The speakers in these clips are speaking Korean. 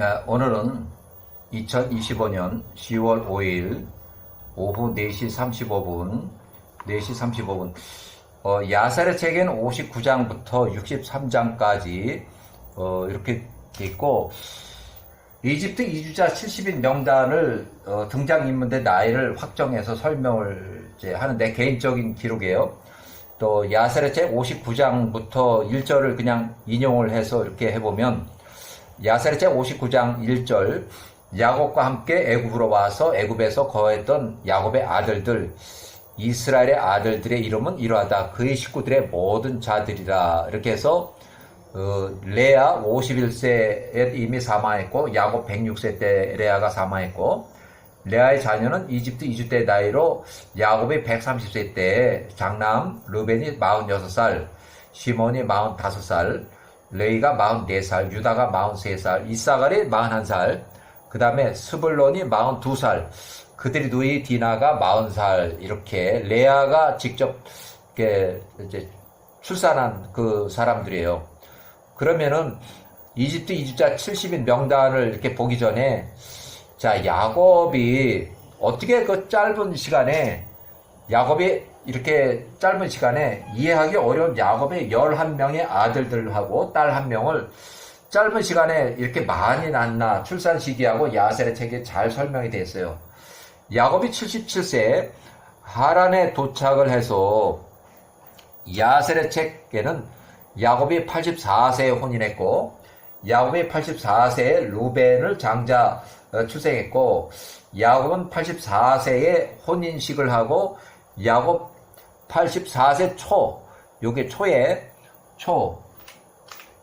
야, 오늘은 2025년 10월 5일 오후 4시 35분, 4시 35분, 어, 야살의 책에는 59장부터 63장까지, 어, 이렇게 돼 있고, 이집트 이주자 70인 명단을, 어, 등장인물의 나이를 확정해서 설명을 이제 하는 내 개인적인 기록이에요. 또, 야살의 책 59장부터 1절을 그냥 인용을 해서 이렇게 해보면, 야살의 책 59장 1절 야곱과 함께 애굽으로 와서 애굽에서 거했던 야곱의 아들들 이스라엘의 아들들의 이름은 이러하다. 그의 식구들의 모든 자들이라. 이렇게 해서 어, 레아 51세에 이미 사망했고 야곱 106세 때 레아가 사망했고 레아의 자녀는 이집트 이주 때 나이로 야곱이 130세 때 장남 르벤이 46살 시몬이 45살 레이가 44살, 유다가 43살, 이사갈이 41살, 그 다음에 스불론이 42살, 그들이 누이 디나가 40살, 이렇게, 레아가 직접, 이제, 출산한 그 사람들이에요. 그러면은, 이집트 이주자 70인 명단을 이렇게 보기 전에, 자, 야곱이 어떻게 그 짧은 시간에, 야곱이 이렇게 짧은 시간에 이해하기 어려운 야곱의 11명의 아들들하고 딸 한 명을 짧은 시간에 이렇게 많이 낳나 출산 시기하고 야셀의 책에 잘 설명이 됐어요. 야곱이 77세 하란에 도착을 해서 야셀의 책에는 야곱이 84세에 혼인했고 야곱이 84세에 루벤을 장자 어, 출생했고 야곱은 84세에 혼인식을 하고 야곱 84세 초, 요게 초에, 초.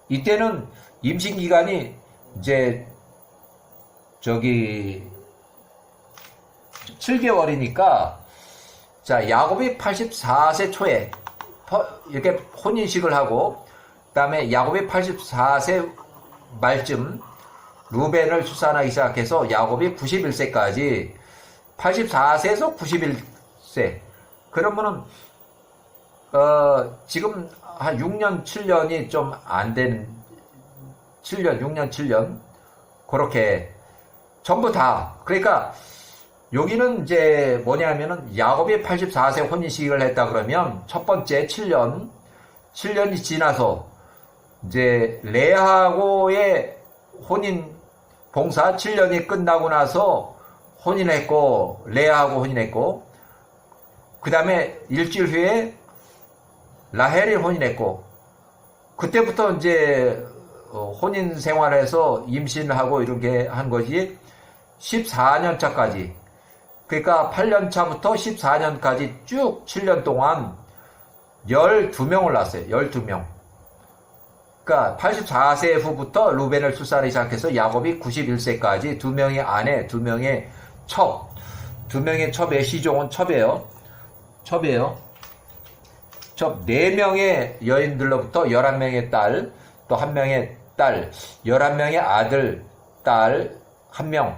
이때는 임신 기간이 이제, 저기, 7개월이니까, 자, 야곱이 84세 초에, 이렇게 혼인식을 하고, 그 다음에 야곱이 84세 말쯤, 루벤을 출산하기 시작해서 야곱이 91세까지, 84세에서 91세. 그러면은, 어, 지금 한 6년, 7년이 좀안 된, 7년, 6년, 7년. 그렇게, 전부 다. 그러니까, 여기는 이제 뭐냐면은, 야곱이 84세 혼인식을 했다 그러면, 첫 번째 7년, 7년이 지나서, 이제, 레하고의 혼인 봉사 7년이 끝나고 나서 혼인했고, 레아하고 혼인했고, 그 다음에 일주일 후에 라헬이 혼인했고 그때부터 이제 어, 혼인 생활에서 임신을 하고 이렇게 한 것이 14년 차까지 그러니까 8년 차부터 14년까지 쭉 7년 동안 12명을 낳았어요. 12명. 그러니까 84세 후부터 루벤을 출산하기 시작해서 야곱이 91세까지 두 명의 아내, 두 명의 첩, 두 명의 첩의 시종은 첩이에요. 첩이에요. 첩 4명의 여인들로부터 11명의 딸, 또 1명의 딸, 11명의 아들, 딸, 1명.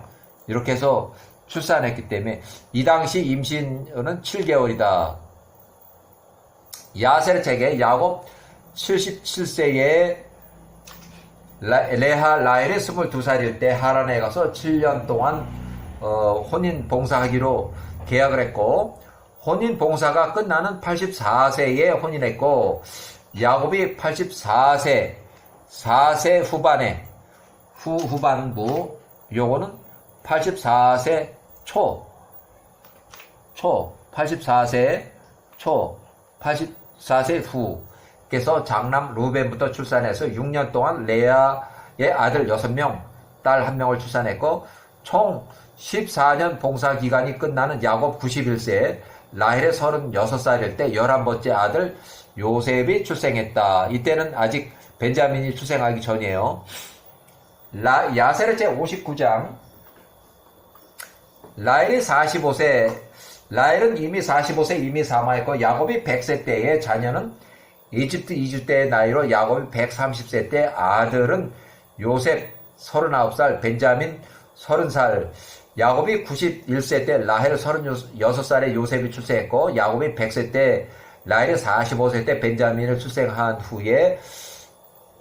이렇게 해서 출산했기 때문에 이 당시 임신은 7개월이다. 야셀 책에 야곱 77세에 레하 라헬이 22살일 때 하란에 가서 7년 동안 어, 혼인 봉사하기로 계약을 했고 혼인 봉사가 끝나는 84세에 혼인했고 야곱이 84세 4세 후반에 후 후반부 요거는 84세 초 초 84세 초 84세 후. 그래서 장남 루벤부터 출산해서 6년 동안 레아의 아들 6명, 딸 1명을 출산했고 총 14년 봉사 기간이 끝나는 야곱 91세 라헬의 36살일 때 11번째 아들 요셉이 출생했다. 이때는 아직 벤자민이 출생하기 전이에요. 라, 야세르 제 59장 라헬이 45세 라헬은 이미 45세 이미 사망했고 야곱이 100세 때에 자녀는 이집트 2주 때의 나이로 야곱이 130세 때 아들은 요셉 39살 벤자민 30살 야곱이 91세 때 라헬 36살에 요셉이 출생했고 야곱이 100세 때 라헬이 45세 때 벤자민을 출생한 후에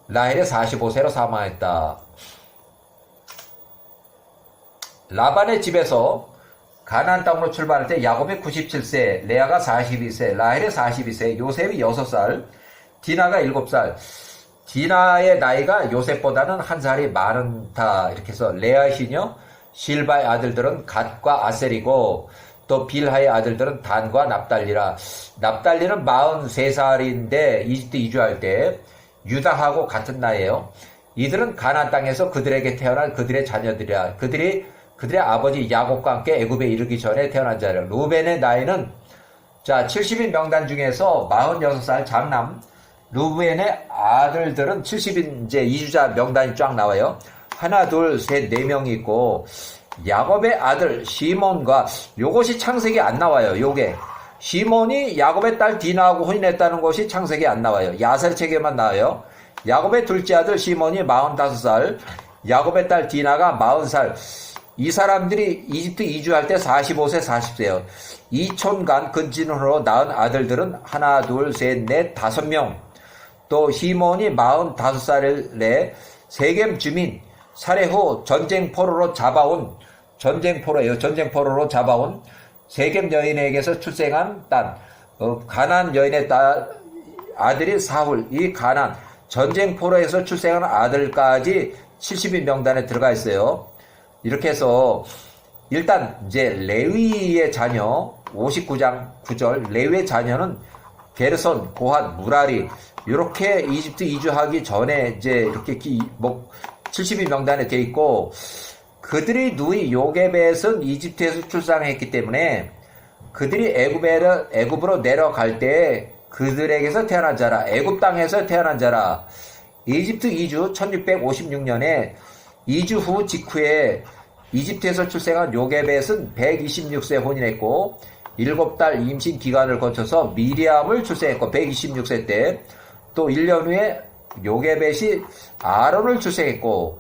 라헬이 45세로 사망했다. 라반의 집에서 가나안 땅으로 출발할 때 야곱이 97세, 레아가 42세, 라헬이 42세, 요셉이 6살, 디나가 7살. 디나의 나이가 요셉보다는 한 살이 많다. 이렇게 해서 레아 시녀, 실바의 아들들은 갓과 아셀이고 또 빌하의 아들들은 단과 납달리라. 납달리는 43살인데 이집트 이주할 때 유다하고 같은 나이에요. 이들은 가나안 땅에서 그들에게 태어난 그들의 자녀들이야. 그들이 그들의 아버지 야곱과 함께 애굽에 이르기 전에 태어난 자라. 루벤의 나이는 자 70인 명단 중에서 46살 장남 루벤의 아들들은 70인 이제 이주자 명단이 쫙 나와요. 하나, 둘, 셋, 네 명이 있고 야곱의 아들 시몬과 요것이 창세기 안 나와요. 요게 시몬이 야곱의 딸 디나하고 혼인했다는 것이 창세기 안 나와요. 야셀 책에만 나와요. 야곱의 둘째 아들 시몬이 45살, 야곱의 딸 디나가 40살. 이 사람들이 이집트 이주할 때 45세, 40세요. 이촌간 근친으로 낳은 아들들은 하나, 둘, 셋, 넷, 다섯 명. 또 시몬이 45살에 세겜 주민 살해 후 전쟁 포로로 잡아온 전쟁 포로예요. 전쟁 포로로 잡아온 세겜 여인에게서 출생한 딸 어, 가난 여인의 딸 아들이 사울 이 가난 전쟁 포로에서 출생한 아들까지 70인 명단에 들어가 있어요. 이렇게 해서 일단 이제 레위의 자녀 59장 9절 레위의 자녀는 게르손, 고핫, 무라리 이렇게 이집트 이주하기 전에 이제 이렇게 기, 뭐 70인 명단에 돼 있고 그들이 누이 요게벳은 이집트에서 출산했기 때문에 그들이 애굽에 애굽으로 내려갈 때 그들에게서 태어난 자라 애굽 땅에서 태어난 자라. 이집트 이주 1656년에 이주 후 직후에 이집트에서 출생한 요게벳은 126세 혼인했고 7달 임신 기간을 거쳐서 미리암을 출생했고 126세 때. 또 1년 후에 요게벳이 아론을 출생했고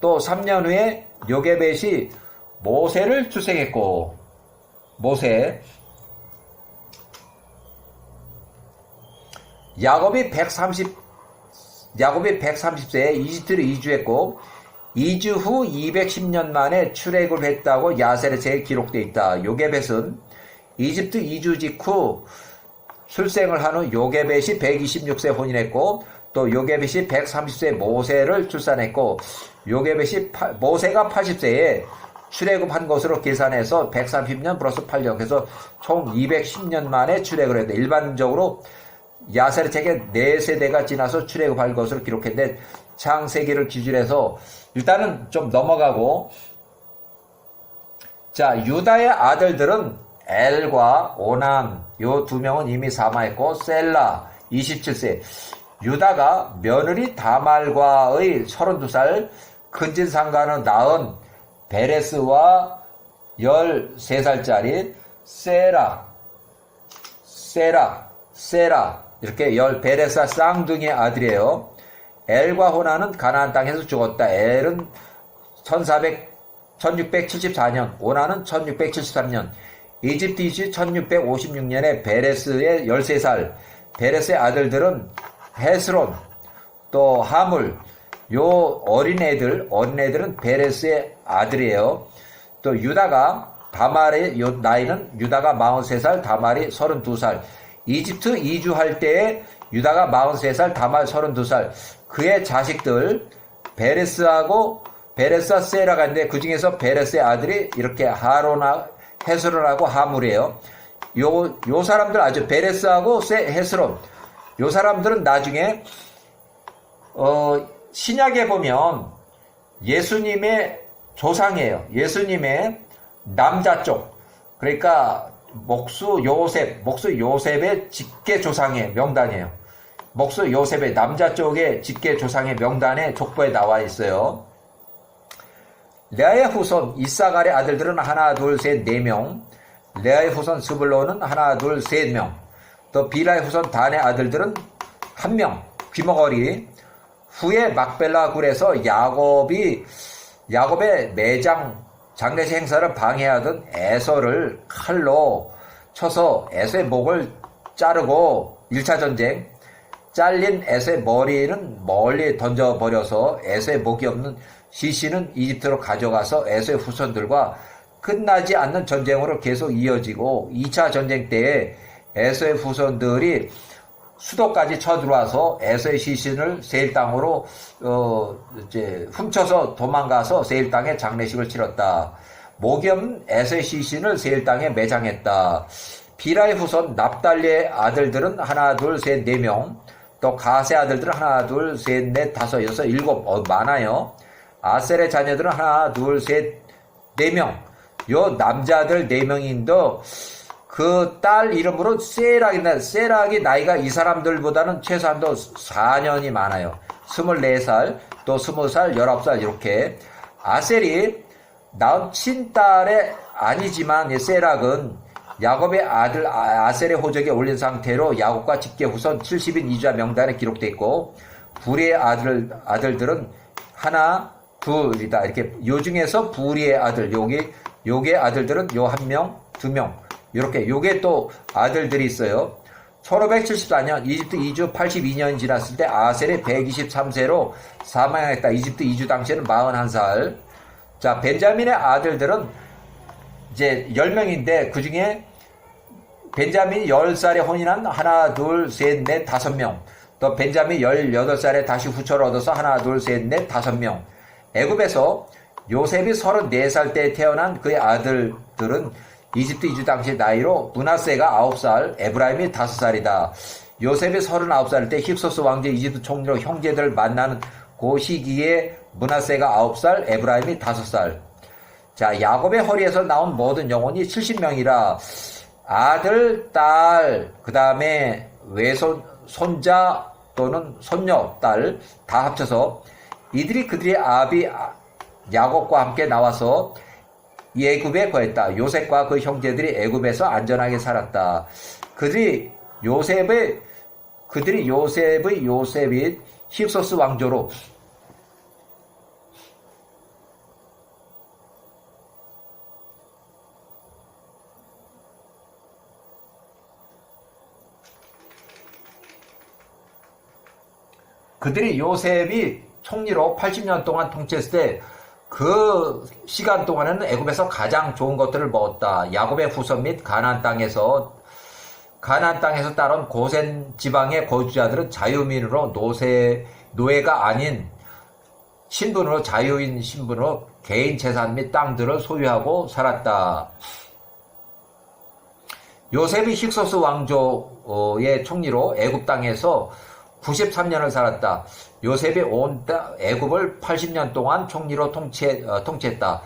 또 3년 후에 요게벳이 모세를 출생했고 모세 야곱이 130 야곱이 130세에 이집트로 이주했고 이주 후 210년 만에 출애굽을 했다고 야세르체에 기록되어 있다. 요게벳은 이집트 이주 직후 출생을 한 후 요게벳이 126세 혼인했고 또 요게벳이 130세 모세를 출산했고 요게벳이 파, 모세가 80세에 출애굽한 것으로 계산해서 130년 플러스 8년 그래서 총 210년 만에 출애굽을 했다. 일반적으로 야세르 책에 4세대가 지나서 출애굽할 것으로 기록했는데 창세기를 기준으로 해서 일단은 좀 넘어가고 자 유다의 아들들은 엘과 오남 요 두 명은 이미 사망했고 셀라 27세 유다가 며느리 다말과의 32살 큰진 상가는 낳은 베레스와 13살짜리 세라 세라 세라 이렇게 열 베레스와 쌍둥이의 아들이에요. 엘과 호나는 가나안 땅에서 죽었다. 엘은 1400 1674년, 오나는 1673년, 이집트 이시 1656년에 베레스의 13살, 베레스의 아들들은 헤스론, 또 하물, 요 어린애들, 어린애들은 베레스의 아들이에요. 또 유다가, 다말의 요 나이는 유다가 43살, 다말이 32살. 이집트 이주할 때에 유다가 43살, 다말 32살. 그의 자식들, 베레스하고 베레스와 세라가 있는데 그 중에서 베레스의 아들이 이렇게 하로나, 헤스론하고 하물이에요. 요, 요 사람들 아주 베레스하고 세, 헤스론. 요 사람들은 나중에, 어, 신약에 보면 예수님의 조상이에요. 예수님의 남자 쪽. 그러니까 목수 요셉, 목수 요셉의 직계 조상의 명단이에요. 목수 요셉의 남자 쪽의 직계 조상의 명단에 족보에 나와 있어요. 레아의 후손 이사갈의 아들들은 하나 둘 셋 네 명. 레아의 후손 스불로는 하나 둘 셋 명. 또 비라의 후손 단의 아들들은 한 명. 귀머거리. 후에 막벨라 굴에서 야곱이 야곱의 매장 장례식 행사를 방해하던 에서를 칼로 쳐서 에서의 목을 자르고 1차 전쟁 잘린 에서의 머리는 멀리 던져버려서 에서의 목이 없는 시신은 이집트로 가져가서 에서의 후손들과 끝나지 않는 전쟁으로 계속 이어지고 2차 전쟁 때에 에서의 후손들이 수도까지 쳐들어와서 에서의 시신을 세일 땅으로 어 이제 훔쳐서 도망가서 세일 땅에 장례식을 치렀다. 모겸 에서의 시신을 세일 땅에 매장했다. 비라의 후손 납달리의 아들들은 하나 둘셋네 명. 또 가세 아들들은 하나 둘셋넷 다섯 여섯 일곱 어, 많아요. 아셀의 자녀들은 하나 둘 셋 네 명. 요 남자들 네 명인데 그딸 이름으로 세락인데 세락이 나이가 이 사람들보다는 최소한도 4년이 많아요. 24살, 또 20살, 19살 이렇게 아셀이 낳은 친딸의 아니지만 이 세락은 야곱의 아들 아- 아셀의 호적에 올린 상태로 야곱과 직계 후손 70인 이주자 명단에 기록돼 있고 부리의 아들 아들들은 하나 둘이다 이렇게 요 중에서 부리의 아들 여기 요게 아들들은 요 한 명, 두명 이렇게 요게 또 아들들이 있어요. 1574년 이집트 이주 82년이 지났을 때 아셀이 123세로 사망했다. 이집트 이주 당시에는 41살. 자, 벤자민의 아들들은 이제 10명인데 그 중에 벤자민이 10살에 혼인한 하나, 둘, 셋, 넷, 다섯 명. 또 벤자민이 18살에 다시 후처를 얻어서 하나, 둘, 셋, 넷, 다섯 명. 애굽에서 요셉이 34살 때 태어난 그의 아들들은 이집트 이주 당시 나이로 문하세가 9살, 에브라임이 5살이다. 요셉이 39살 때 힙소스 왕제 이집트 총리로 형제들을 만나는 그 시기에 문하세가 9살, 에브라임이 5살. 자, 야곱의 허리에서 나온 모든 영혼이 70명이라 아들, 딸, 그 다음에 외손, 손자 또는 손녀, 딸 다 합쳐서 이들이 그들의 아비 야곱과 함께 나와서 애굽에 거했다. 요셉과 그 형제들이 애굽에서 안전하게 살았다. 그들이 요셉의 그들이 요셉의 요셉이 힙소스 왕조로 그들이 요셉이 총리로 80년 동안 통치했을 때 그 시간 동안에는 애굽에서 가장 좋은 것들을 먹었다. 야곱의 후손 및 가나안 땅에서 가나안 땅에서 따른 고센 지방의 거주자들은 자유민으로 노세 노예가 아닌 신분으로 자유인 신분으로 개인 재산 및 땅들을 소유하고 살았다. 요셉이 힉소스 왕조의 총리로 애굽 땅에서 93년을 살았다. 요셉이 온 땅- 애굽을 80년 동안 총리로 통치, 어, 통치했다.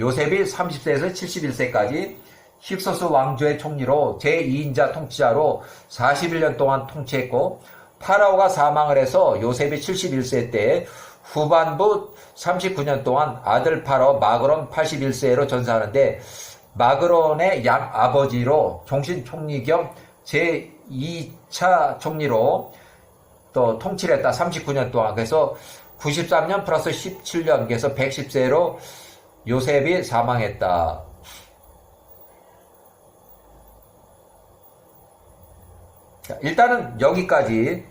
요셉이 30세에서 71세까지 힉소스 왕조의 총리로 제2인자 통치자로 41년 동안 통치했고 파라오가 사망을 해서 요셉이 71세 때 후반부 39년 동안 아들 파라오 마그론 81세로 전사하는데 마그론의 양 아버지로 종신 총리 겸 제2차 총리로 또 통치를 했다. 39년 동안. 그래서 93년 플러스 17년. 그래서 110세로 요셉이 사망했다. 자, 일단은 여기까지